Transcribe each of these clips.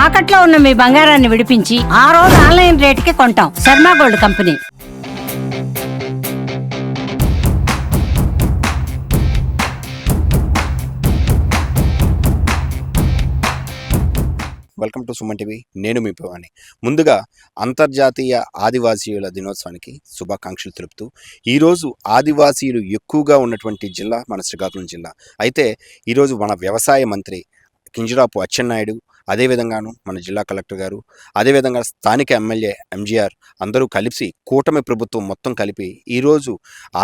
తాకట్లో ఉన్న మీ బంగారాన్ని విడిపించి ఆ రోజు ఆన్లైన్ రేటుకి కొంటాం. Sharma gold company. Welcome to Suman TV. నేను మీ భవాని. ముందుగా అంతర్జాతీయ ఆదివాసీయుల దినోత్సవానికి శుభాకాంక్షలు తెలుపుతూ ఈరోజు ఆదివాసీయులు ఎక్కువగా ఉన్నటువంటి జిల్లా మన శ్రీకాకుళం జిల్లా. అయితే ఈరోజు మన వ్యవసాయ మంత్రి కింజరాపు అచ్చెన్నాయుడు అదేవిధంగాను మన జిల్లా కలెక్టర్ గారు అదేవిధంగా స్థానిక ఎమ్మెల్యే ఎంజీఆర్ అందరూ కలిసి కూటమి ప్రభుత్వం మొత్తం కలిపి ఈరోజు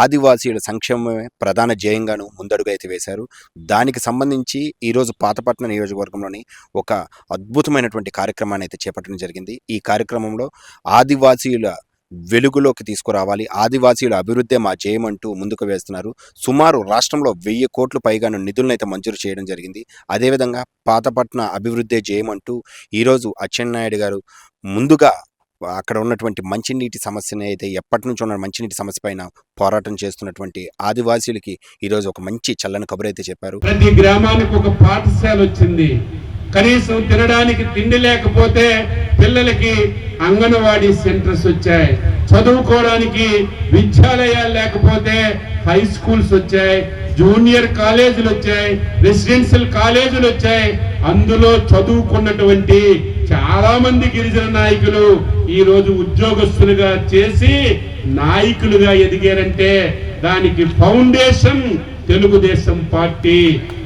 ఆదివాసీయుల సంక్షేమమే ప్రధాన ధ్యేయంగాను ముందడుగు అయితే వేశారు. దానికి సంబంధించి ఈరోజు పాతపట్నం నియోజకవర్గంలోని ఒక అద్భుతమైనటువంటి కార్యక్రమాన్ని అయితే చేపట్టడం జరిగింది. ఈ కార్యక్రమంలో ఆదివాసీయుల వెలుగులోకి తీసుకురావాలి. ఆదివాసీల అభివృద్ధి మా జయమంటూ ముందుకు వేస్తున్నారు. సుమారు రాష్ట్రంలో వెయ్యి కోట్లు పైగాను నిధులనైతే అయితే మంజూరు చేయడం జరిగింది. అదేవిధంగా పాతపట్న అభివృద్ధి జయమంటూ ఈరోజు అచ్చెన్నాయుడు గారు ముందుగా అక్కడ ఉన్నటువంటి మంచినీటి సమస్యని అయితే ఎప్పటి నుంచి ఉన్న మంచినీటి సమస్య పైన పోరాటం చేస్తున్నటువంటి ఆదివాసీలకి ఈరోజు ఒక మంచి చల్లని కబురు అయితే చెప్పారు. ప్రతి గ్రామానికి ఒక పాఠశాల వచ్చింది. కనీసం తినడానికి తిండి లేకపోతే పిల్లలకి అంగన్వాడీ సెంటర్స్ వచ్చాయి. చదువుకోవడానికి విద్యాలయాలు లేకపోతే హై స్కూల్స్ వచ్చాయి. జూనియర్ కాలేజీలు వచ్చాయి. రెసిడెన్షియల్ కాలేజీలు వచ్చాయి. అందులో చదువుకున్నటువంటి చాలా మంది గిరిజన నాయకులు ఈ రోజు ఉద్యోగస్తులుగా చేసి నాయకులుగా ఎదిగారంటే దానికి foundation Telugu Desam party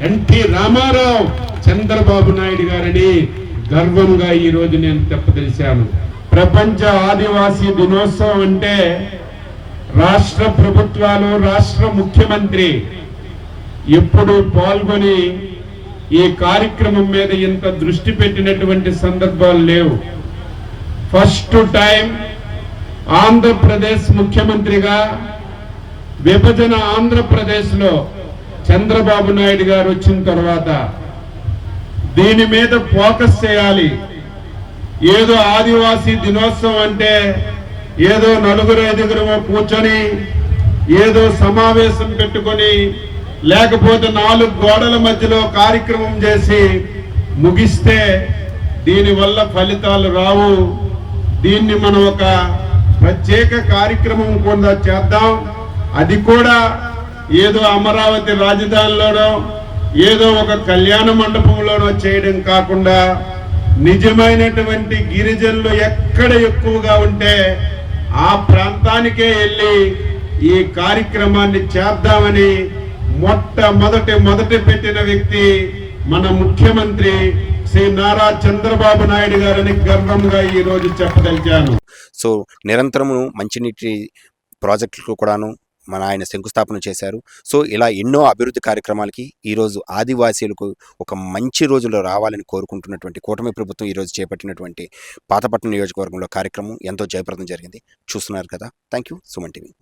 NT Rama Rao Chandrababu Naidu గారని గర్వంగా ఈ రోజు నేను చెప్పదలిశాను ప్రపంచ ఆదివాసీ దినోత్సవం అంటే రాష్ట్ర ప్రభుత్వాలు రాష్ట్ర ముఖ్యమంత్రి ఎప్పుడు పాల్గొని ఈ కార్యక్రమం మీద ఇంత దృష్టి పెట్టినటువంటి సందర్భాలు లేవు. ఫస్ట్ టైం ఆంధ్రప్రదేశ్ ముఖ్యమంత్రిగా విభజన ఆంధ్రప్రదేశ్లో చంద్రబాబు నాయుడు గారు వచ్చిన తర్వాత దీని మీద ఫోకస్ చేయాలి. ఏదో ఆదివాసీ దినోత్సవం అంటే ఏదో నలుగురు ఐదుగురు కూర్చొని ఏదో సమావేశం పెట్టుకొని లేకపోతే నాలుగు గోడల మధ్యలో కార్యక్రమం చేసి ముగిస్తే దీనివల్ల ఫలితాలు రావు. దీన్ని మనం ఒక ప్రత్యేక కార్యక్రమం కూడా చేద్దాం. అది కూడా ఏదో అమరావతి రాజధానిలోనో ఏదో ఒక కళ్యాణ మండపంలోనో చేయడం కాకుండా నిజమైనటువంటి గిరిజనులు ఎక్కడ ఎక్కువగా ఉంటే ఆ ప్రాంతానికే వెళ్ళి ఈ కార్యక్రమాన్ని చేద్దామని మొట్టమొదటి మొదటి పెట్టిన వ్యక్తి మన ముఖ్యమంత్రి శ్రీ నారా చంద్రబాబు నాయుడు గారని గర్వంగా ఈ రోజు చెప్పదలిచాను. సో నిరంతరము మంచినీటి ప్రాజెక్టులకు కూడాను మన ఆయన శంకుస్థాపన చేశారు. సో ఇలా ఎన్నో అభివృద్ధి కార్యక్రమాలకి ఈరోజు ఆదివాసీలకు ఒక మంచి రోజులో రావాలని కోరుకుంటున్నటువంటి కూటమి ప్రభుత్వం ఈరోజు చేపట్టినటువంటి పాతపట్నం నియోజకవర్గంలో కార్యక్రమం ఎంతో జయప్రదం జరిగింది. చూస్తున్నారు కదా. Thank you Suman TV.